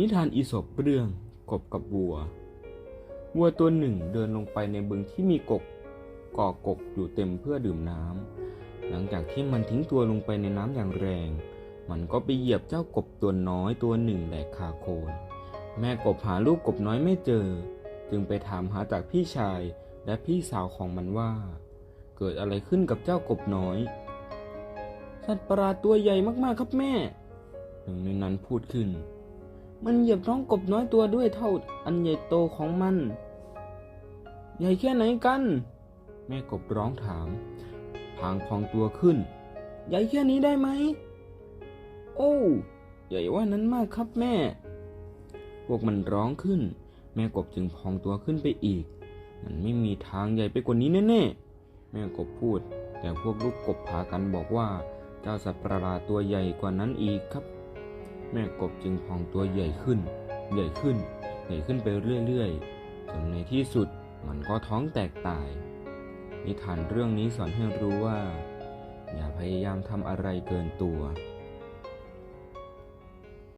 นิทานอีสปเรื่องกบกับวัว วัวตัวหนึ่งเดินลงไปในบึงที่มีกบก่อกกอยู่เต็มเพื่อดื่มน้ำหลังจากที่มันทิ้งตัวลงไปในน้ำอย่างแรง มันก็ไปเหยียบเจ้ากบตัวน้อยตัวหนึ่งแหลกคาโคน แม่กบหาลูกกบน้อยไม่เจอ จึงไปถามหาจากพี่ชายและพี่สาวของมันว่า เกิดอะไรขึ้นกับเจ้ากบน้อย สัตว์ประหลาดตัวใหญ่มากๆครับแม่ หนึ่งในนั้นพูดขึ้น มันเหยียบท้องกบน้อยตัวด้วยเท่าอันใหญ่โตของมัน ใหญ่แค่ไหนกัน แม่กบร้องถาม พางพองตัวขึ้น ใหญ่แค่นี้ได้ไหม โอ้ใหญ่ว่านั้นมากครับแม่ พวกมันร้องขึ้น แม่กบจึงพองตัวขึ้นไปอีก มันไม่มีทางใหญ่ไปกว่านี้แน่ๆ แม่กบพูด แต่พวกลูกกบพากันบอกว่า เจ้าสัตว์ประหลาดตัวใหญ่กว่านั้นอีกครับ แม่กบจึงพองตัวใหญ่ขึ้น ใหญ่ขึ้น ใหญ่ขึ้นไปเรื่อยๆ จนในที่สุดมันก็ท้องแตกตาย นิทานเรื่องนี้สอนให้รู้ว่า อย่าพยายามทำอะไรเกินตัว